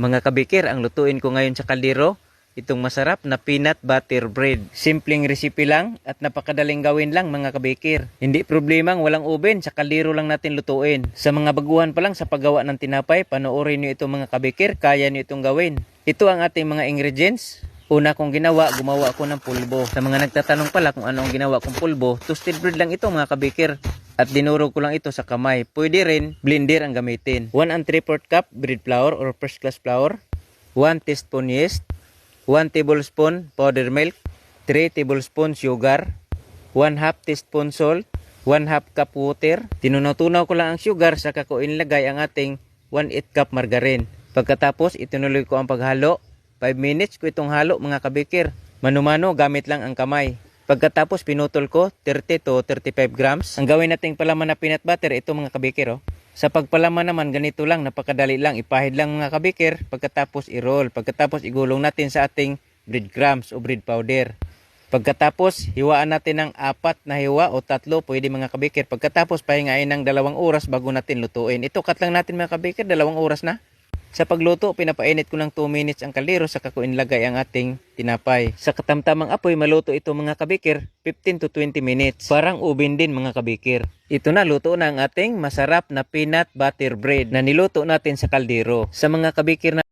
Mga kabikir, ang lutuin ko ngayon sa kaldero, itong masarap na peanut butter bread. Simpleng recipe lang at napakadaling gawin lang mga kabikir. Hindi problemang walang oven, sa kaldero lang natin lutuin. Sa mga baguhan pa lang sa paggawa ng tinapay, panoorin nyo itong mga kabikir, kaya nyo itong gawin. Ito ang ating mga ingredients. Una kong ginawa, gumawa ako ng pulbo. Sa mga nagtatanong pala kung ano ang ginawa kong pulbo, toasted bread lang ito mga kabikir. At dinurog ko lang ito sa kamay. Pwede rin, blender ang gamitin. 1 and 3 4 cup bread flour or first class flour. 1 teaspoon yeast. 1 tablespoon powder milk. 3 tablespoon sugar. 1 half teaspoon salt. 1 half cup water. Tinunaw-tunaw ko lang ang sugar sa ko inilagay ang ating 1 8 cup margarine. Pagkatapos, itinuloy ko ang paghalo 5 minutes ko itong halo mga kabikir. Mano-mano gamit lang ang kamay. Pagkatapos pinutol ko 30 to 35 grams. Ang gawin nating palaman na peanut butter ito mga kabikir oh. Sa pagpalaman naman ganito lang napakadali lang ipahid lang mga kabikir pagkatapos i-roll. Pagkatapos igulong natin sa ating breadcrumbs o bread powder. Pagkatapos hiwaan natin ng apat na hiwa o tatlo pwede mga kabikir. Pagkatapos pahingain ng dalawang oras bago natin lutuin. Ito cut lang natin mga kabikir dalawang oras na. Sa pagluto, pinapainit ko ng 2 minutes ang kaldero sa ko inlagay ang ating tinapay. Sa katamtamang apoy, maluto ito mga kabikir, 15 to 20 minutes. Parang ubin din mga kabikir. Ito na, luto na ang ating masarap na peanut butter bread na niluto natin sa kaldero. Sa mga kabikir na